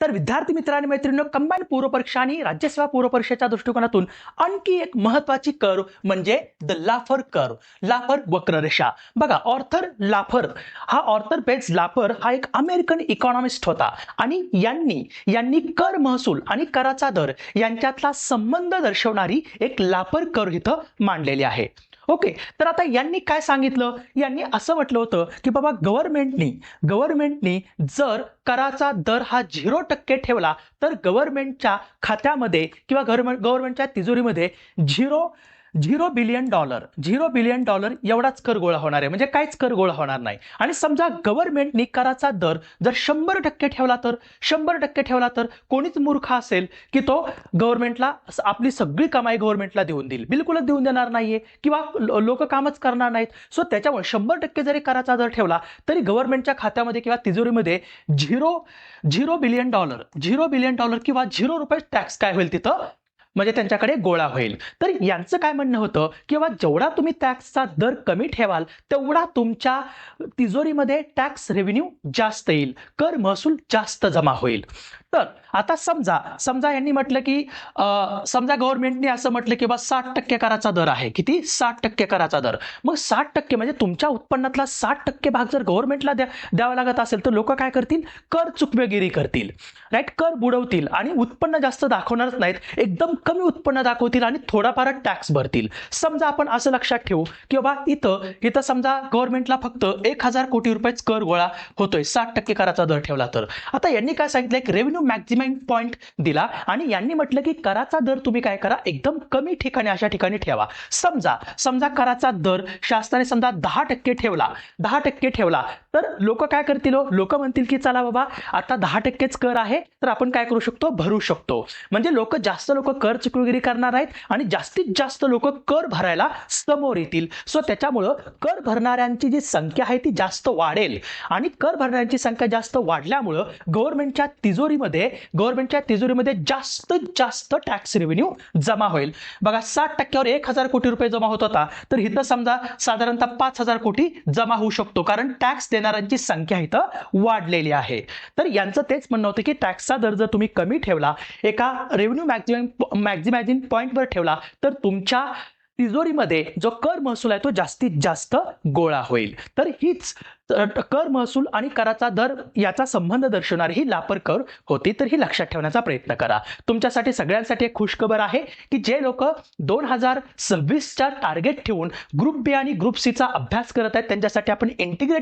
तर विद्यार्थी मित्रांनी मैत्रिणी कंबाईन पूर्व परीक्षा आणि राज्यसेवा पूर्व परीक्षेच्या दृष्टिकोनातून आणखी एक महत्वाची कर्व म्हणजे द लाफर कर्व लाफर वक्ररेषा. बघा ऑर्थर लाफर हा ऑर्थर बेट्स लाफर हा एक अमेरिकन इकॉनॉमिस्ट होता. आणि यांनी यांनी कर महसूल आणि कराचा दर यांच्यातला संबंध दर्शवणारी एक लाफर कर्व इथं मांडलेली आहे. ओके तर आता यांनी काय सांगितलं? यांनी असं म्हटलं होतं की बाबा गव्हर्नमेंटनी गव्हर्नमेंटनी जर कराचा दर हा झिरो टक्के ठेवला तर गव्हर्नमेंटच्या खात्यामध्ये किंवा गव्हर्नमेंट गव्हर्नमेंटच्या तिजोरीमध्ये zero zero billion dollar zero billion dollar एवढाच कर गोळा होणार आहे. म्हणजे काहीच कर गोळा होणार नाही. आणि समजा गव्हर्नमेंटनी कराचा दर जर शंभर टक्के ठेवला तर शंभर टक्के ठेवला तर कोणीच मूर्ख असेल की तो गव्हर्नमेंटला आपली सगळी कमाई गव्हर्नमेंटला देऊन देईल. बिलकुलच देऊन देणार नाहीये किंवा लोक कामच करणार नाहीत. सो त्याच्यामुळे शंभर टक्के जरी कराचा दर ठेवला तरी गव्हर्नमेंटच्या खात्यामध्ये किंवा तिजोरीमध्ये zero zero billion dollar zero billion dollar किंवा झिरो रुपये टॅक्स काय होईल तिथं? म्हणजे त्यांच्याकडे गोळा होईल. तर यांचं काय म्हणणं होतं? किंवा जेवढा तुम्ही टॅक्सचा दर कमी ठेवाल तेवढा तुमच्या तिजोरीमध्ये टॅक्स रेव्हेन्यू जास्त येईल. कर महसूल जास्त जमा होईल. तर आता समजा समजा यांनी म्हटलं की समजा गव्हर्नमेंटने असं म्हटलं की बा साठ टक्के कराचा दर आहे. किती? साठ टक्के कराचा दर. मग साठ टक्के म्हणजे तुमच्या उत्पन्नातला साठ टक्के भाग जर गव्हर्नमेंटला द्या द्यावा लागत असेल तर लोक काय करतील? कर चुकवेगिरी करतील. राईट कर बुडवतील. आणि उत्पन्न जास्त दाखवणारच नाहीत. एकदम कमी उत्पन्न दाखवतील आणि थोडाफार टॅक्स भरतील. समजा आपण असं लक्षात ठेवू की बाबा इथं इथं समजा गव्हर्नमेंटला फक्त एक हजार कोटी रुपयेच कर गोळा होतोय साठ टक्के कराचा दर ठेवला तर. आता यांनी काय सांगितलं? एक रेव्हेन्यू मॅक्झिमम पॉईंट दिला. आणि यांनी म्हटलं की कराचा दर तुम्ही काय करा? एकदम कमी ठिकाणी अशा ठिकाणी ठेवा. समजा समजा कराचा दर शासनाने समजा दहा टक्के ठेवला. दहा टक्के ठेवला. तर लोक काय करतील हो? लोक म्हणतील की चला बाबा आता दहा टक्केच कर आहे तर आपण काय करू शकतो? भरू शकतो. म्हणजे लोक जास्त लोक कर चुकवेगिरी करणार आहेत आणि जास्तीत जास्त लोक कर भरायला समोर येतील. सो त्याच्यामुळं कर भरणाऱ्यांची जी संख्या आहे ती जास्त वाढेल. आणि कर भरणाऱ्यांची संख्या जास्त वाढल्यामुळं गव्हर्नमेंटच्या तिजोरीमध्ये गव्हर्नमेंटच्या तिजोरीमध्ये जास्तीत जास्त टॅक्स रेव्हेन्यू जमा होईल. बघा साठ टक्क्यावर एक हजार कोटी रुपये जमा होत होता. तर इथं समजा साधारणतः पाच हजार कोटी जमा होऊ शकतो. कारण टॅक्स देणाऱ्यांची संख्या इथं वाढलेली आहे. तर यांचं तेच म्हणणं होतं की टॅक्सचा दर जर तुम्ही कमी ठेवला एका रेव्हेन्यू मॅक्झिमम मॅक्झिमॅझिन पॉईंटवर ठेवला तर तुमच्या तिजोरीमध्ये जो कर महसूल आहे तो जास्तीत जास्त गोळा होईल. तर हीच कर महसूल आणि कराचा दर याचा संबंध दर्शवणारी ही लापर कर होती तर ही लक्षात ठेवण्याचा प्रयत्न करा. तुमच्यासाठी सगळ्यांसाठी एक खुशखबर आहे की जे लोक दोन हजार सव्वीसच्या टार्गेट ठेवून ग्रुप बी आणि ग्रुप सीचा अभ्यास करत आहेत त्यांच्यासाठी आपण इंटिग्रेट